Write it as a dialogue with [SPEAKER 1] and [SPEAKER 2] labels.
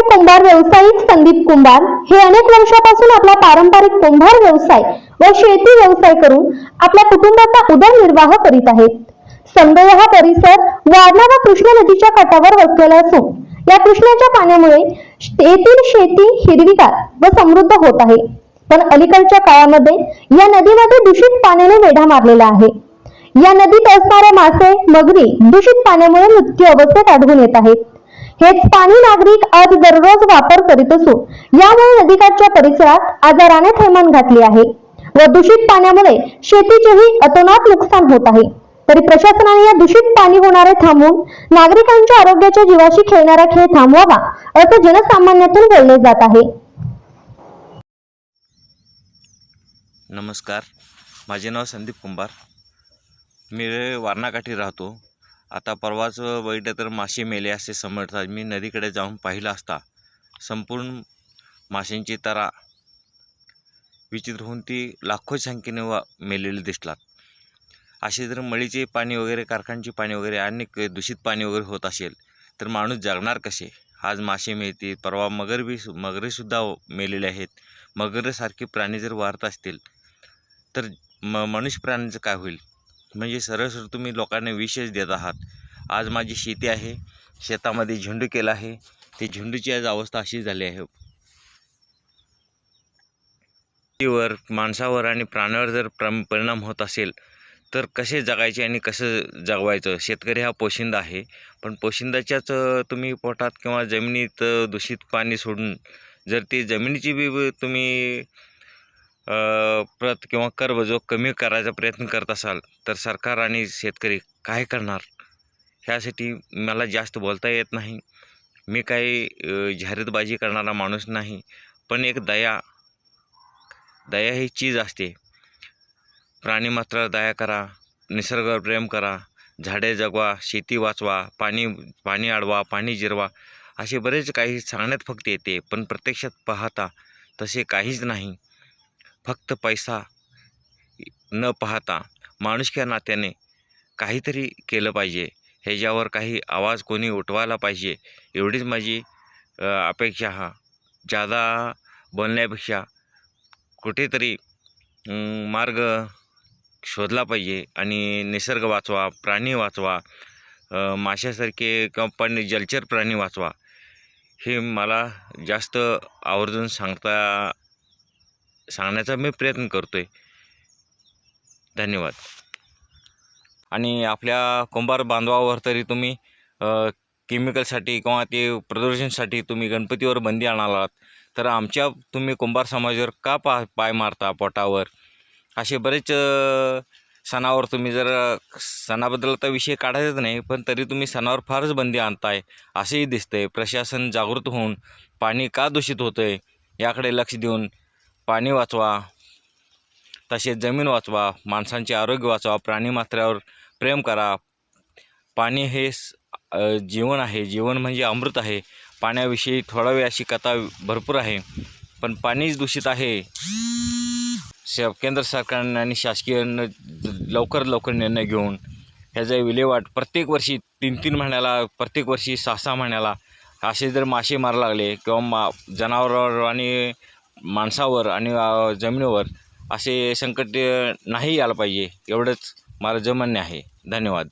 [SPEAKER 1] कुंभार व्यावसायिक संदीप कुंभार हे अनेक वर्षापासून आपला पारंपरिक कुंभार व्यवसाय व शेती व्यवसाय करून आपल्या कुटुंबाचा उदरनिर्वाह करीत आहेत. समदय हा परिसर वारणा व कृष्णा नदीच्या काठावर वसलेला असून या कृष्णाच्या पाण्यामुळे येथील शेती हिरवीगार व समृद्ध होत आहे. पण अलीकडच्या काळामध्ये या नदीमध्ये दूषित पाण्याने वेढा मारलेला आहे. या नदीत असणारे मासे मगरी दूषित पाण्यामुळे मृत्यू अवस्थेत आढळून येत आहेत. हेच पाणी नागरिक आज दररोज वापर करीत असून यामुळे नदीकाठच्या परिसरात आजाराने थैमान घातली आहे. व दूषित पाण्यामुळे शेतीचेही अतोनात नुकसान होत आहे. तरी प्रशासनाने या दूषित पाणी होणारे थांबवून नागरिकांच्या आरोग्याच्या जीवाशी खेळणारा खेळ थांबवावा असं जनसामान्यातून बोलले जात आहे.
[SPEAKER 2] नमस्कार. माझे नाव संदीप कुंभार. मी वारणाकाठी राहतो. आता परवाच बघितलं तर मासे मेले असे समजतात मी नदीकडे जाऊन पाहिलं असता. संपूर्ण माशांची तरा विचित्र होऊन ती लाखो संख्येने वा मेलेली दिसतात असे जर मळीचे पाणी वगैरे कारखान्याचे पाणी वगैरे अनेक दूषित पाणी वगैरे होत असेल तर माणूस जगणार कसे? आज मासे मिळतील परवा मगर बी मगरेसुद्धा मेलेले आहेत. मगरेसारखे प्राणी जर वाढत असतील तर म मनुष्य प्राण्यांचं काय होईल? म्हणजे सरळ तुम्ही लोकांना विषच देत आहात. आज माझी शेती आहे. शेतामध्ये झेंडू केला आहे. ते झेंडूची आज अवस्था अशी झाली आहे. शेतीवर माणसावर आणि प्राण्यावर जर प्रम परिणाम होत असेल तर कसे जगायचे आणि कसं जगवायचं? शेतकरी हा पोशिंदा आहे. पण पोशिंदाच्याच तुम्ही पोटात किंवा जमिनीत दूषित पाणी सोडून जर ती जमिनीची बी तुम्ही प्रत किंवा कर्ब जो कमी करायचा प्रयत्न करत असाल तर सरकार आणि शेतकरी काय करणार? ह्यासाठी मला जास्त बोलता येत नाही. मी काही जाहिरातबाजी करणारा माणूस नाही. पण एक दया दया ही चीज असते. प्राणी मात्र दया करा निसर्गावर प्रेम करा झाडे जगवा शेती वाचवा पाणी पाणी अडवा पाणी जिरवा असे बरेच काही सांगण्यात फक्त येते पण प्रत्यक्षात पाहता तसे काहीच नाही. फक्त पैसा न पाहता माणुसक्या नात्याने काहीतरी केलं पाहिजे. ह्याच्यावर काही आवाज कोणी उठवायला पाहिजे एवढीच माझी अपेक्षा हा. जादा बोलण्यापेक्षा कुठेतरी मार्ग शोधला पाहिजे आणि निसर्ग वाचवा प्राणी वाचवा माशासारखे किंवा पण जलचर प्राणी वाचवा. हे मला जास्त आवर्जून सांगता सांगण्याचा मी प्रयत्न करतो आहे धन्यवाद. आणि आपल्या कुंभार बांधवावर तरी तुम्ही केमिकलसाठी किंवा ते प्रदूषणसाठी तुम्ही गणपतीवर बंदी आणालात तर आमच्या तुम्ही कुंभार समाजावर का पा पाय मारता पोटावर? असे बरेच सणावर तुम्ही जर सणाबद्दल तर विषय काढायचाच नाही पण तरी तुम्ही सणावर फारच बंदी आणताय असेही दिसतंय. प्रशासन जागृत होऊन पाणी का दूषित होतं आहे याकडे लक्ष देऊन पाणी वाचवा तसेच जमीन वाचवा माणसांचे आरोग्य वाचवा प्राणीमात्रावर प्रेम करा. पाणी हे जीवन आहे. जीवन म्हणजे अमृत आहे. पाण्याविषयी थोडा वेळ अशी कथा भरपूर आहे पण पाणीच दूषित आहे. श केंद्र सरकारने आणि शासकीय न लवकर लवकर निर्णय घेऊन ह्याचा विल्हेवाट प्रत्येक वर्षी तीन तीन महिन्याला प्रत्येक वर्षी सहा सहा महिन्याला असे जर मासे मारा लागले किंवा मा जनावरावर आणि माणसावर आणि जमिनीवर असे संकट नाही यायला पाहिजे. एवढंच माझं जमान्य आहे. धन्यवाद.